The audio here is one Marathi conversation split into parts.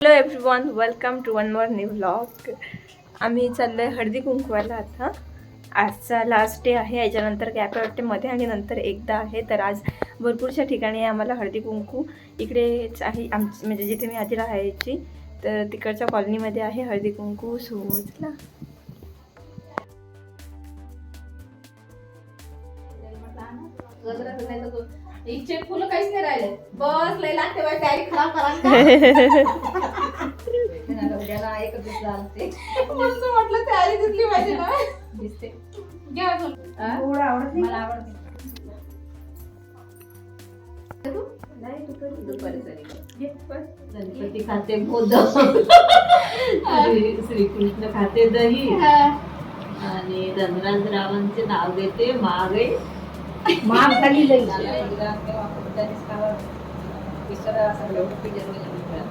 Hello everyone welcome to one more new vlog आम्ही चाललो आहे हळदी कुंकवाला आता. आजचा लास्ट डे आहे याच्यानंतर गॅप वाटते मध्ये आणि नंतर एकदा आहे. तर आज भरपूरशा ठिकाणी आम्हाला हळदी कुंकू. इकडेच आहे आमची म्हणजे जिथे मी आधी राहायची तर तिकडच्या कॉलनीमध्ये आहे हळदी कुंकू. सोजला इच्छे फुलं काहीच नाही राहिले. बस लय लागते बाई तयारी खराब करा उद्याला एक दिसला म्हटलं तयारी दिसली पाहिजे ना. दिसते. घ्या अजून. आ? मला आवडते. दुपारी तरी. गणपती खाते मोदक. श्रीकृष्ण खाते दही. हा. आणि धनराज रावांचे नाव घेते मागे.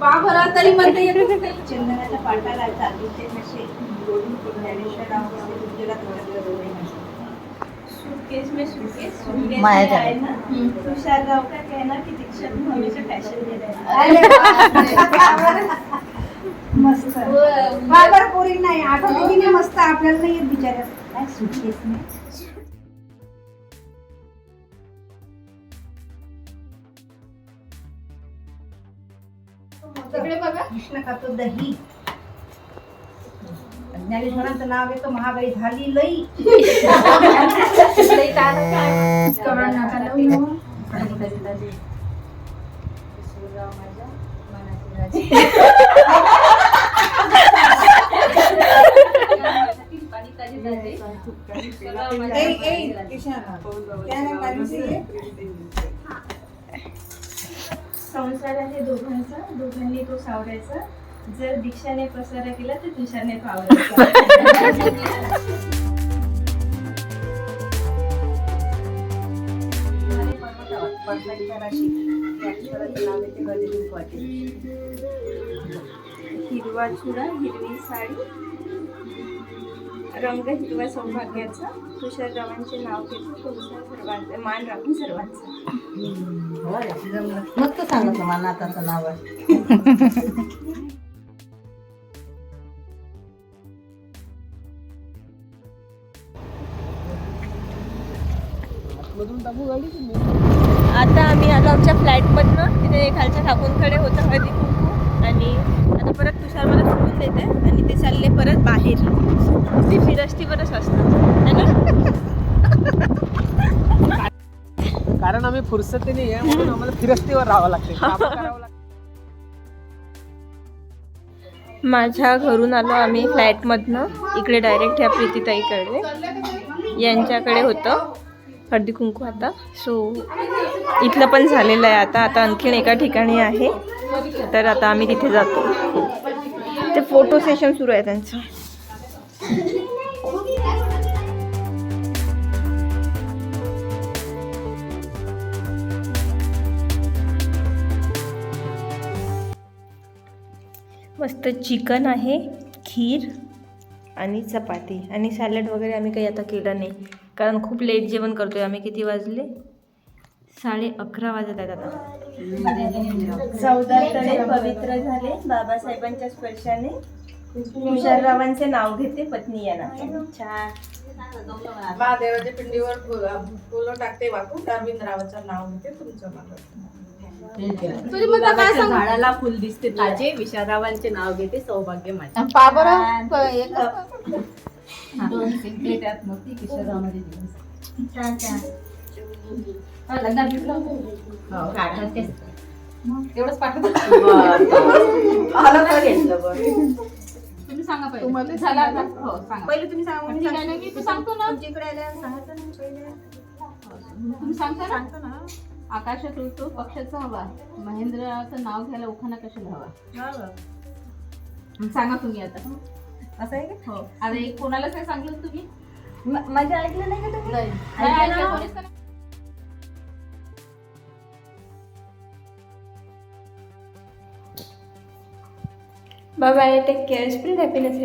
बाबरा तरी म्हणते येत नशे. जोडून सूटकेस में सूटकेस सूटकेस में आहे ना. तुषार राव का कहना की दीक्षा तुम हमेशा फॅशन में रहना अरे बापरे. मस्त. बाबर पोरी नाही आठवते की नाही मस्त? आपल्याला नाही येत बिचारा काय सूटकेस में? कृष्ण खातो दही? ज्ञानेश्वरांचं नाव येतं महागाई झाली लई. लई संसार आहे दोघांचा. दोघांनी तो सावरायचा. जर दीक्षाने पसारा केला तर तुषारने हिरवा चुडा हिरवी साडी. रंग हिरवा सौभाग्याचा तुषाररावांचे नाव घेतो तुमचा सर्वांचा मान राखून सर्वांचा. मस्त सांगत मला आताचं नाव आहे. आता आम्ही आलो आमच्या फ्लॅटमधनं तिथे खालच्या काकूंकडे होतं. हळदी परत तुषार मला सोडून देते आणि ते चालले परत बाहेर. ती फिरस्तीवरच असतात है ना? कारण आम्ही फुरसतीने आहे म्हणून आम्हाला फिरस्तीवर राहावं लागतं. माझ्या घरून आलो आम्ही फ्लॅटमधनं इकडे डायरेक्ट ह्या प्रीतीताईकडे. यांच्याकडे होतं. हळदी कुंकू आता. सो इथलं पण झालेलं आहे आता. आता आणखीन एका ठिकाणी आहे. तर आता आम्ही तिथे जातो. ते फोटो सेशन सुरू आहे त्यांचं. मस्त चिकन आहे खीर आणि चपाती. आणि सॅलड वगैरे आम्ही काही आता केलं नाही. कारण खूप लेट जेवण करतोय आम्ही. किती वाजले? साडे अकरा वाजत आहेत आता. चौदा तळे पवित्र झाले. बाबासाहेबांच्या स्पर्शाने तुषाररावांचे नाव घेते पत्नी या नावाने. छान महादेवाच्या पिंडीवर फुलं टाकते वाकून. अरविंदरावाचं नाव घेते तुमचं नाव तुझी म्हणता काय सांग? झाडाला फुल दिसते ताजे. विशारावांचे नाव घेते सौभाग्य माझे. किशोरामध्ये लग्नात घेतलं हो, काढा. तेच. एवढंच पाठवतो. आलं का घेतलं बरं तुम्ही सांगा पहिले. झाला आता? हो सांगा. पहिले तुम्ही सांगा ना, मी तू सांगतो ना? तुमच्याकडे आल्यावर सांगायचं ना पहिले. तुम्ही सांगता ना? सांगतो ना. आकाशात उडतो पक्षाचा हवा. महेंद्राचं नाव घ्यायला उखाणा कशाला हवा? सांगा तुम्ही आता. असं आहे का? हो. आता एक कोणाला काय सांगलं तुम्ही? म- माझं ऐकलं नाही का तुम्ही? नाही. ऐकलं ऐकलं ना? कोणीच नाही. Bye bye take care spread happiness